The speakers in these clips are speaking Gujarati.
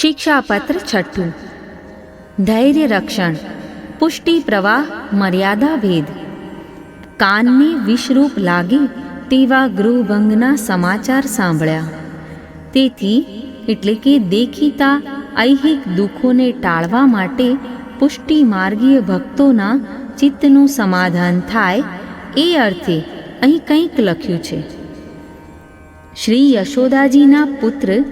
શિક્ષાપત્ર છઠ્ઠું. ધૈર્ય રક્ષણ, પુષ્ટિ પ્રવાહ, મર્યાદા ભેદ. કાનને વિષરૂપ લાગે તેવા ગૃહભંગના સમાચાર સાંભળ્યા. તેથી, એટલે કે દેખીતા ઐહિક દુઃખોને ટાળવા માટે પુષ્ટિ માર્ગીય ભક્તોના ચિત્તનું સમાધાન થાય એ અર્થે અહીં કંઈક લખ્યું છે. શ્રી યશોદાજીના પુત્ર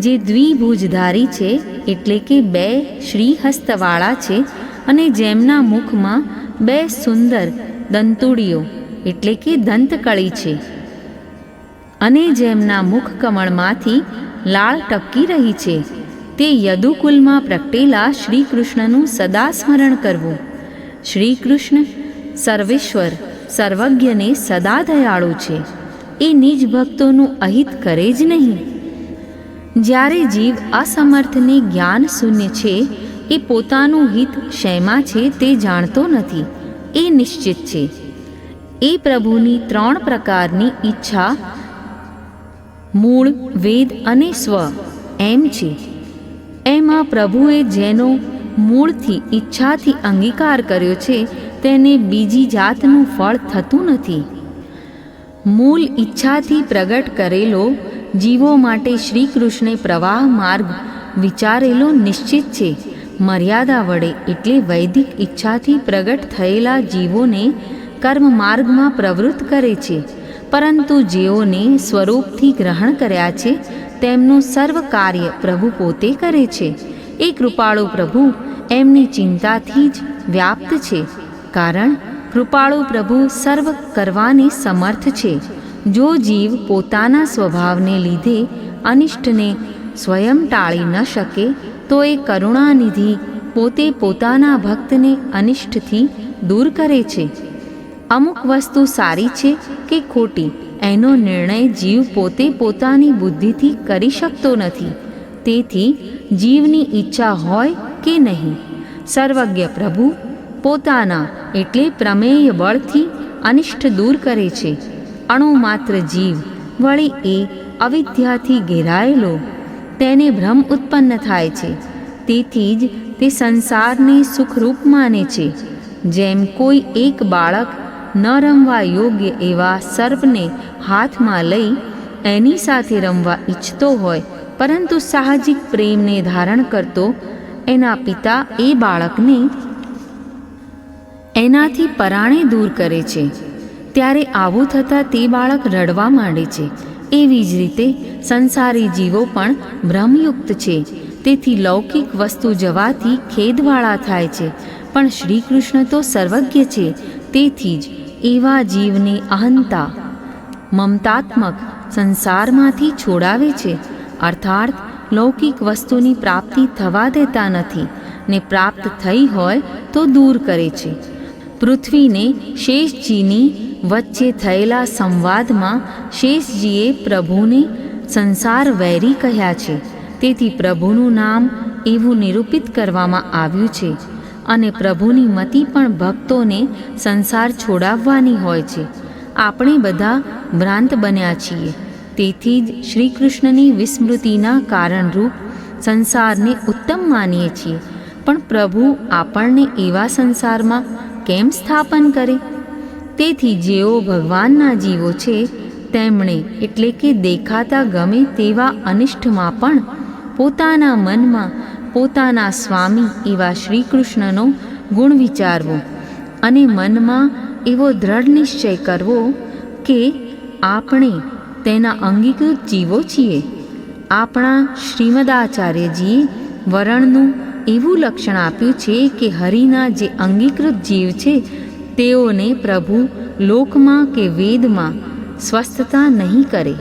જે દ્વિભુજધારી છે, એટલે કે બે શ્રીહસ્તવાળા છે અને જેમના મુખમાં બે સુંદર દંતુડીઓ, એટલે કે દંતકળી છે. અને જેમના મુખ કમળમાંથી લાળ ટપકી રહી છે, તે યદુકુલમાં પ્રગટેલા શ્રી કૃષ્ણનું સદા સ્મરણ કરવું. શ્રી કૃષ્ણ સર્વેશ્વર, સર્વજ્ઞને સદા દયાળુ છે. એ નિજ ભક્તોનું અહિત કરે જ નહીં. જ્યારે જીવ અસમર્થને જ્ઞાન શૂન્ય છે, એ પોતાનું હિત શેમાં છે તે જાણતો નથી, એ નિશ્ચિત છે. એ પ્રભુની ત્રણ પ્રકારની ઈચ્છા મૂળ, વેદ અને સ્વ એમ છે. એમાં પ્રભુએ જેનો મૂળથી ઈચ્છાથી અંગીકાર કર્યો છે, તેને બીજી જાતનું ફળ થતું નથી. મૂળ ઈચ્છાથી પ્રગટ કરેલો જીવો માટે શ્રી કૃષ્ણે પ્રવાહ માર્ગ વિચારેલો નિશ્ચિત છે. મર્યાદા વડે એટલે વૈદિક ઈચ્છાથી પ્રગટ થયેલા જીવોને કર્મ માર્ગમાં પ્રવૃત્ત કરે છે. પરંતુ જેઓને સ્વરૂપથી ગ્રહણ કર્યા છે, તેમનું સર્વ કાર્ય પ્રભુ પોતે કરે છે. એ કૃપાળુ પ્રભુ એમની ચિંતાથી જ વ્યાપ્ત છે. કારણ કૃપાળુ પ્રભુ સર્વ કરવાને સમર્થ છે. જો જીવ પોતાના સ્વભાવને લીધે અનિષ્ટને સ્વયં ટાળી ન શકે, તો એ કરુણાનિધિ પોતે પોતાના ભક્તને અનિષ્ટથી દૂર કરે છે. અમુક વસ્તુ સારી છે કે ખોટી, એનો નિર્ણય જીવ પોતે પોતાની બુદ્ધિથી કરી શકતો નથી. તેથી જીવની ઈચ્છા હોય કે નહીં, સર્વજ્ઞ પ્રભુ પોતાના એટલે પ્રમેય બળથી અનિષ્ટ દૂર કરે છે. અણુ માત્ર જીવ વળી એ અવિદ્યાથી ઘેરાયેલો, તેને ભ્રમ ઉત્પન્ન થાય છે. તેથી જ તે સંસારને સુખરૂપ માને છે. જેમ કોઈ એક બાળક ન રમવા યોગ્ય એવા સર્પને હાથમાં લઈ એની સાથે રમવા ઈચ્છતો હોય, પરંતુ સાહજિક પ્રેમને ધારણ કરતો એના પિતા એ બાળકને એનાથી પરાણે દૂર કરે છે. ત્યારે આવું થતાં તે બાળક રડવા માંડે છે. એવી જ રીતે સંસારી જીવો પણ ભ્રમયુક્ત છે. તેથી લૌકિક વસ્તુ જવાથી ખેદવાળા થાય છે. પણ શ્રી કૃષ્ણ તો સર્વજ્ઞ છે. તેથી જ એવા જીવને અહંતા, મમતાત્મક સંસારમાંથી છોડાવે છે. અર્થાત લૌકિક વસ્તુની પ્રાપ્તિ થવા દેતા નથી ને પ્રાપ્ત થઈ હોય તો દૂર કરે છે. પૃથ્વીને શેષજીની વચ્ચે થયેલા સંવાદમાં શેષજીએ પ્રભુને સંસાર વૈરી કહ્યા છે. તેથી પ્રભુનું નામ એવું નિરૂપિત કરવામાં આવ્યું છે અને પ્રભુની મતિ પણ ભક્તોને સંસાર છોડાવવાની હોય છે. આપણે બધા ભ્રાંત બન્યા છીએ. તેથી જ શ્રી કૃષ્ણની વિસ્મૃતિના કારણરૂપ સંસારને ઉત્તમ માનીએ છીએ. પણ પ્રભુ આપણને એવા સંસારમાં કેમ સ્થાપન કરે? તેથી જેઓ ભગવાનના જીવો છે, તેમણે એટલે કે દેખાતા ગમે તેવા અનિષ્ટમાં પણ પોતાના મનમાં પોતાના સ્વામી એવા શ્રી કૃષ્ણનો ગુણ વિચારવો અને મનમાં એવો દ્રઢ નિશ્ચય કરવો કે આપણે તેના અંગીકૃત જીવો છીએ. આપણા શ્રીમદાચાર્યજીએ વરણનું એવું લક્ષણ આપ્યું છે કે હરિના જે અંગીકૃત જીવ છે, તેઓને પ્રભુ લોકમાં કે વેદમાં સ્વસ્થતા નહીં કરે.